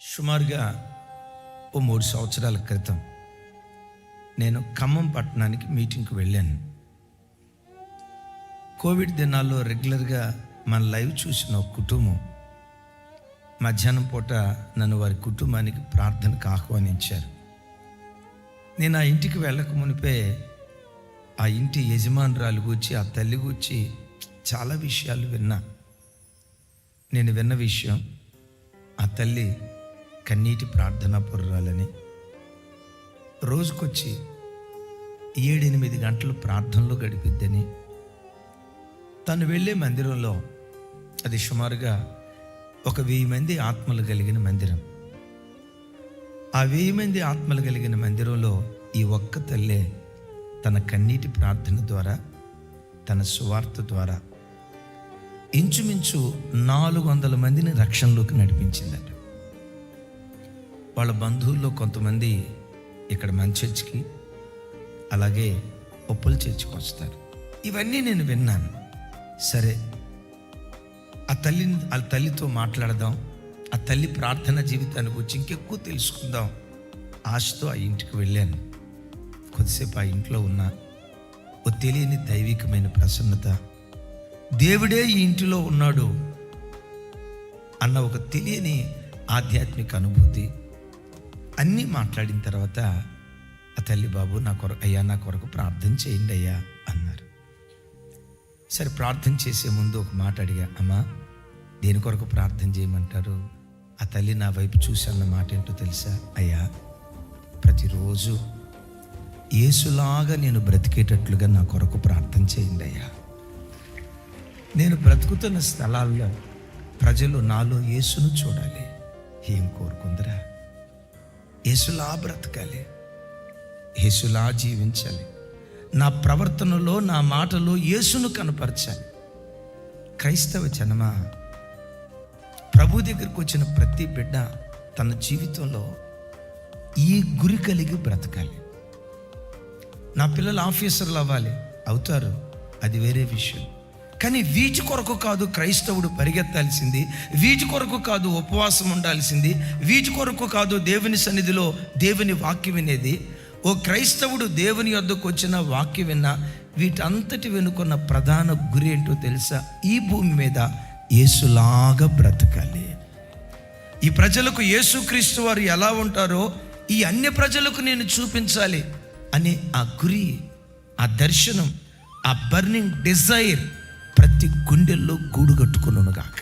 సుమారుగా ఓ మూడు సంవత్సరాల క్రితం నేను ఖమ్మం పట్టణానికి మీటింగ్కి వెళ్ళాను. కోవిడ్ దినాల్లో రెగ్యులర్గా మన లైవ్ చూసిన ఒక కుటుంబం మధ్యాహ్నం పూట నన్ను వారి కుటుంబానికి ప్రార్థనకు ఆహ్వానించారు. నేను ఆ ఇంటికి వెళ్ళక మునిపే ఆ ఇంటి యజమానురాలు గూర్చి ఆ తల్లి గూర్చి చాలా విషయాలు విన్నా. నేను విన్న విషయం ఆ తల్లి కన్నీటి ప్రార్థనా పుర్రాలని. రోజుకొచ్చి ఏడెనిమిది గంటలు ప్రార్థనలో గడిపిద్దని. తను వెళ్ళే మందిరంలో అది సుమారుగా ఒక వెయ్యి మంది ఆత్మలు కలిగిన మందిరం. ఆ వెయ్యి మంది ఆత్మలు కలిగిన మందిరంలో ఈ ఒక్క తల్లే తన కన్నీటి ప్రార్థన ద్వారా తన సువార్త ద్వారా ఇంచుమించు నాలుగు వందల మందిని రక్షణలోకి నడిపించిందట. వాళ్ళ బంధువుల్లో కొంతమంది ఇక్కడ మన అలాగే ఒప్పుల చర్చికి వస్తారు. ఇవన్నీ నేను విన్నాను. సరే ఆ తల్లిని ఆ తల్లితో మాట్లాడదాం ఆ తల్లి ప్రార్థన జీవితాన్ని గురించి ఇంకెక్కువ తెలుసుకుందాం ఆశతో ఆ ఇంటికి వెళ్ళాను. కొద్దిసేపు ఆ ఇంట్లో ఉన్న ఓ తెలియని దైవికమైన ప్రసన్నత దేవుడే ఈ ఇంటిలో ఉన్నాడు అన్న ఒక తెలియని ఆధ్యాత్మిక అనుభూతి అన్నీ మాట్లాడిన తర్వాత ఆ తల్లి బాబు నా కొరకు అయ్యా నా కొరకు ప్రార్థన చేయండి అయ్యా అన్నారు. సరే ప్రార్థన చేసే ముందు ఒక మాట అడిగా అమ్మా దేని కొరకు ప్రార్థన చేయమంటారు? ఆ తల్లి నా వైపు చూశాన్న మాట ఏంటో తెలుసా? అయ్యా ప్రతిరోజు ఏసులాగా నేను బ్రతికేటట్లుగా నా కొరకు ప్రార్థన చేయండి అయ్యా. నేను బ్రతుకుతున్న స్థలాల్లో ప్రజలు నాలో యేసును చూడాలి. ఏం కోరుకుందరా? యేసులా బ్రతకాలి. యేసులా జీవించాలి. నా ప్రవర్తనలో నా మాటలో యేసును కనపరచాలి. క్రైస్తవ జనమా ప్రభు దగ్గరికి వచ్చిన ప్రతి బిడ్డ తన జీవితంలో ఈ గురి కలిగి బ్రతకాలి. నా పిల్లలు ఆఫీసర్లు అవ్వాలి. అవుతారు. అది వేరే విషయం. కానీ వీటి కొరకు కాదు క్రైస్తవుడు పరిగెత్తాల్సింది. వీటి కొరకు కాదు ఉపవాసం ఉండాల్సింది. వీటి కొరకు కాదు దేవుని సన్నిధిలో దేవుని వాక్యం వినేది. ఓ క్రైస్తవుడు దేవుని యొద్దకు వచ్చిన వాక్యం విన్న వీటంతటి వెనుకున్న ప్రధాన గురి ఏంటో తెలుసా? ఈ భూమి మీద యేసులాగా బ్రతకాలి. ఈ ప్రజలకు యేసుక్రీస్తు వారు ఎలా ఉంటారో ఈ అన్ని ప్రజలకు నేను చూపించాలి అనే ఆ గురి ఆ దర్శనం ఆ బర్నింగ్ డిజైర్ ప్రతి గుండెల్లో గూడు కట్టుకున్నాను గాక